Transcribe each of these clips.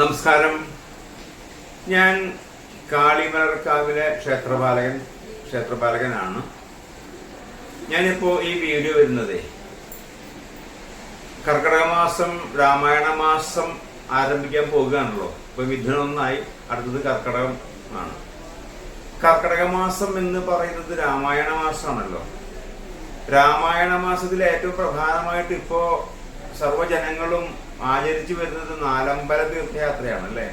നമസ്കാരം. ഞാൻ കാളിമലർക്കാവിലെ ക്ഷേത്രപാലകൻ ക്ഷേത്രപാലകനാണ്. ഞാനിപ്പോ ഈ വീഡിയോ വരുന്നത് കർക്കിടക മാസം രാമായണ മാസം ആരംഭിക്കാൻ പോകുകയാണല്ലോ ഇപ്പൊ മിഥുനൊന്നായി അടുത്തത് കർക്കിടകം ആണ്. കർക്കിടക മാസം എന്ന് പറയുന്നത് രാമായണ മാസമാണല്ലോ രാമായണ മാസത്തിൽ ഏറ്റവും പ്രധാനമായിട്ട് ഇപ്പോ സർവജനങ്ങളും ആചരിച്ചു വരുന്നത് നാലമ്പല തീർത്ഥയാത്രയാണ് അല്ലേ?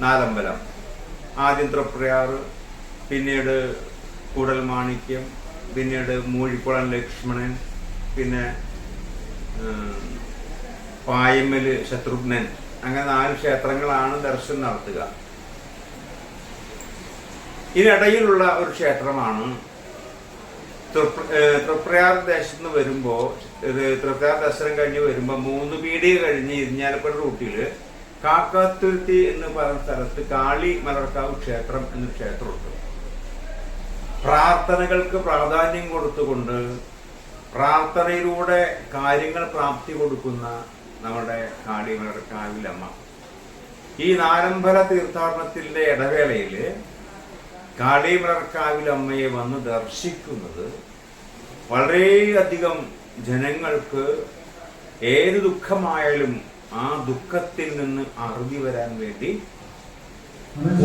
നാലമ്പലം. ആദ്യം തൃപ്രയാറ് പിന്നീട് കൂടൽ മാണിക്യം പിന്നീട് മൂഴിക്കുളം ലക്ഷ്മണൻ പിന്നെ പായമ്മൽ ശത്രുഘ്നൻ. അങ്ങനെ നാല് ക്ഷേത്രങ്ങളാണ് ദർശനം നടത്തുക. ഇതിനിടയിലുള്ള ഒരു ക്ഷേത്രമാണ് തൃപ്രയാർ ദേശത്ത് നിന്ന് വരുമ്പോ ഇത് തൃപ്രയാർ ദസരം കഴിഞ്ഞ് വരുമ്പോ മൂന്ന് പീടിക കഴിഞ്ഞ് ഇരിഞ്ഞാലപ്പുഴ റൂട്ടിൽ കാക്കാത്തുരുത്തി എന്ന് പറയുന്ന സ്ഥലത്ത് കാളി മലർക്കാവ് ക്ഷേത്രം എന്ന ക്ഷേത്രമുണ്ട്. പ്രാർത്ഥനകൾക്ക് പ്രാധാന്യം കൊടുത്തുകൊണ്ട് പ്രാർത്ഥനയിലൂടെ കാര്യങ്ങൾ പ്രാപ്തി കൊടുക്കുന്ന നമ്മുടെ കാളി മലർക്കാവിലമ്മ. ഈ നാലമ്പല തീർത്ഥാടനത്തിന്റെ ഇടവേളയിൽ അമ്മയെ വന്ന് ദർശിക്കുന്നത് വളരെയധികം ജനങ്ങൾക്ക് ഏത് ദുഃഖമായാലും ആ ദുഃഖത്തിൽ നിന്ന് അറുതി വരാൻ വേണ്ടി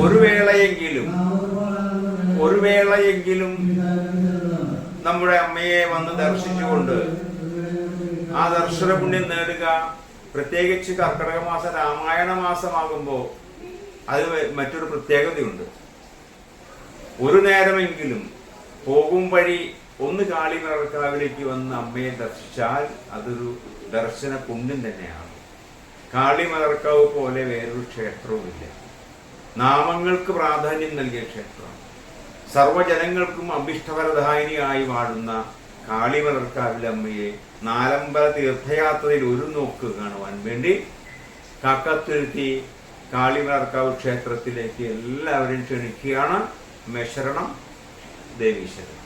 ഒരു വേളയെങ്കിലും ഒരു വേളയെങ്കിലും നമ്മുടെ അമ്മയെ വന്ന് ദർശിച്ചുകൊണ്ട് ആ ദർശന പുണ്യം നേടുക പ്രത്യേകിച്ച് കർക്കിടക മാസം രാമായണ മാസമാകുമ്പോൾ അത് മറ്റൊരു പ്രത്യേകതയുണ്ട്. ഒരു നേരമെങ്കിലും പോകും വഴി ഒന്ന് കാളിമലർക്കാവിലേക്ക് വന്ന് അമ്മയെ ദർശിച്ചാൽ അതൊരു ദർശന പുണ്യം തന്നെയാണ്. കാളിമലർക്കാവ് പോലെ വേറൊരു ക്ഷേത്രവുമില്ല. നാമങ്ങൾക്ക് പ്രാധാന്യം നൽകിയ ക്ഷേത്രം. സർവജനങ്ങൾക്കും അഭിഷ്ടഫലദായിനിയായി വാഴുന്ന കാളിമലർക്കാവിലെ അമ്മയെ നാലമ്പല തീർത്ഥയാത്രയിൽ ഒരു നോക്ക് കാണുവാൻ വേണ്ടി കാക്കത്തുരുത്തി കാളിമലർക്കാവ് ക്ഷേത്രത്തിലേക്ക് എല്ലാവരും ക്ഷണിക്കുകയാണ്. മെശരണം ദേവീശ്വരൻ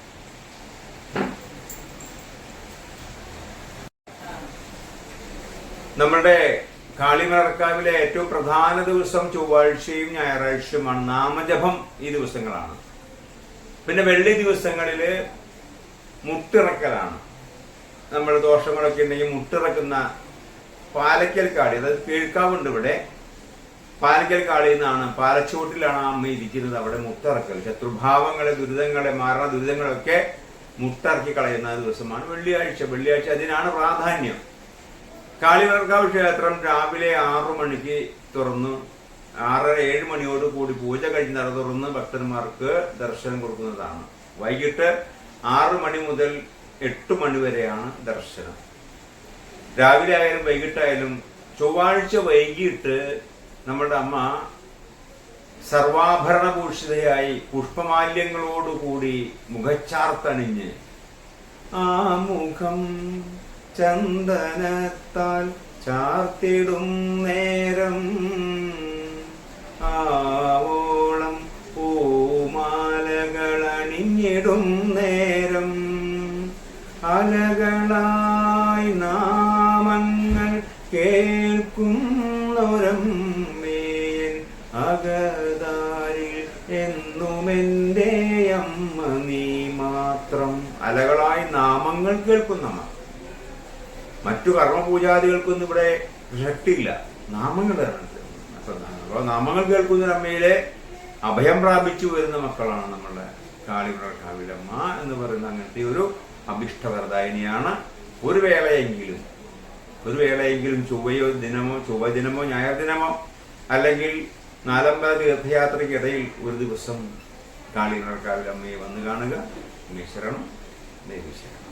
നമ്മുടെ കാളിമലർക്കാവിലെ ഏറ്റവും പ്രധാന ദിവസം ചൊവ്വാഴ്ചയും ഞായറാഴ്ചയുമാണ് നാമജപം ഈ ദിവസങ്ങളാണ്. പിന്നെ വെള്ളി ദിവസങ്ങളിൽ മുട്ടിറക്കലാണ്. നമ്മൾ ദോഷങ്ങളൊക്കെ ഉണ്ടെങ്കിൽ മുട്ടിറക്കുന്ന പാലക്കൽ കാടി അതായത് കീഴ്ക്കാവുണ്ട് ഇവിടെ. പാലക്കൽ കാളിൽ നിന്നാണ് പാലച്ചോട്ടിലാണ് ആ അമ്മ ഇരിക്കുന്നത്. അവിടെ മുട്ടറക്കൽ. ശത്രുഭാവങ്ങളെ ദുരിതങ്ങളെ മരണ ദുരിതങ്ങളൊക്കെ മുട്ടറക്കി കളയുന്ന ദിവസമാണ് വെള്ളിയാഴ്ച. വെള്ളിയാഴ്ച അതിനാണ് പ്രാധാന്യം. കാളിവർക്കാവ് ക്ഷേത്രം രാവിലെ ആറു മണിക്ക് തുറന്നു ആറര ഏഴ് മണിയോട് കൂടി പൂജ കഴിഞ്ഞ് നട തുറന്ന് ഭക്തന്മാർക്ക് ദർശനം കൊടുക്കുന്നതാണ്. വൈകിട്ട് ആറ് മണി മുതൽ എട്ട് മണി വരെയാണ് ദർശനം. രാവിലെ ആയാലും വൈകിട്ടായാലും ചൊവ്വാഴ്ച വൈകിട്ട് നമ്മുടെ അമ്മ സർവാഭരണഭൂഷിതയായി പുഷ്പമാല്യങ്ങളോടുകൂടി മുഖച്ചാർത്തണിഞ്ഞ് ആ മുഖം ചന്ദനത്താൽ ചാർത്തിടും നേരം ആവോളം പൂമാലകൾ അണിഞ്ഞിടും നേരം അലകളായി നാമങ്ങൾ കേൾക്കുന്നൊരമ്മേൻ അകതാരിൽ എന്നുമെന്റെ അമ്മ നീ മാത്രം. അലകളായി നാമങ്ങൾ കേൾക്കുന്നമ്മ മറ്റു കർമ്മപൂജാദികൾക്കൊന്നും ഇവിടെ ഷട്ടില്ല നാമങ്ങൾ അപ്പൊ നാമങ്ങൾ കേൾക്കുന്ന അമ്മയിലെ അഭയം പ്രാപിച്ചു വരുന്ന മക്കളാണ് നമ്മളുടെ കാളിമൃഗാവിലമ്മ എന്ന് പറയുന്ന അങ്ങനത്തെ ഒരു അഭിഷ്ടവരദായിനിയാണ് ഒരു വേളയെങ്കിലും ഒരു വേളയെങ്കിലും ചൊവ്വയോ ദിനമോ ചൊവ്വ ദിനമോ ഞായർ ദിനമോ അല്ലെങ്കിൽ നാലമ്പല തീർത്ഥയാത്രയ്ക്കിടയിൽ ഒരു ദിവസം കാളിമൃഗാവിലമ്മയെ വന്നു കാണുക. മിശ്രണം ദേവീശ്വരണം